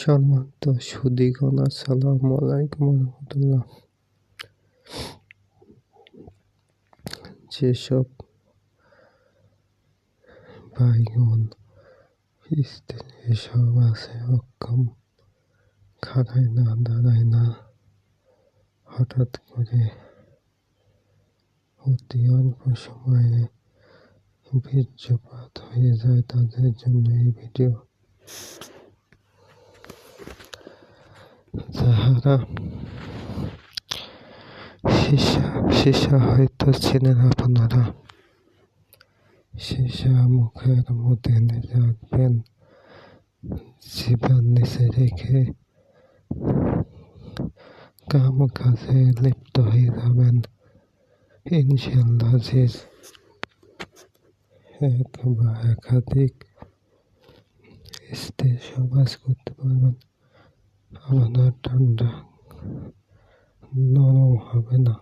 সম্মানিত সুদীগণ, আসসালামু আলাইকুম রহমতুল্লাহ। যেসব ভাইগণ স্ত্রী আছে, অক্ষম খাড়ায় না, দাঁড়ায় না, হঠাৎ করে অতি অল্প সময়ে বীর্যপাত হয়ে যায়, তাদের জন্য এই ভিডিও যাহারা সীসা সীসা হয়তো চেনেন আপনারা। সীসা মুখের মধ্যে রাখবেন, জীবন নিচে রেখে কাম কাজে লিপ্ত হয়ে যাবেন। ইনশাল্লাহ এক বা একাধিক স্ত্রী সবাস করতে পারবেন। আপনার ঠান্ডা নরম হবে না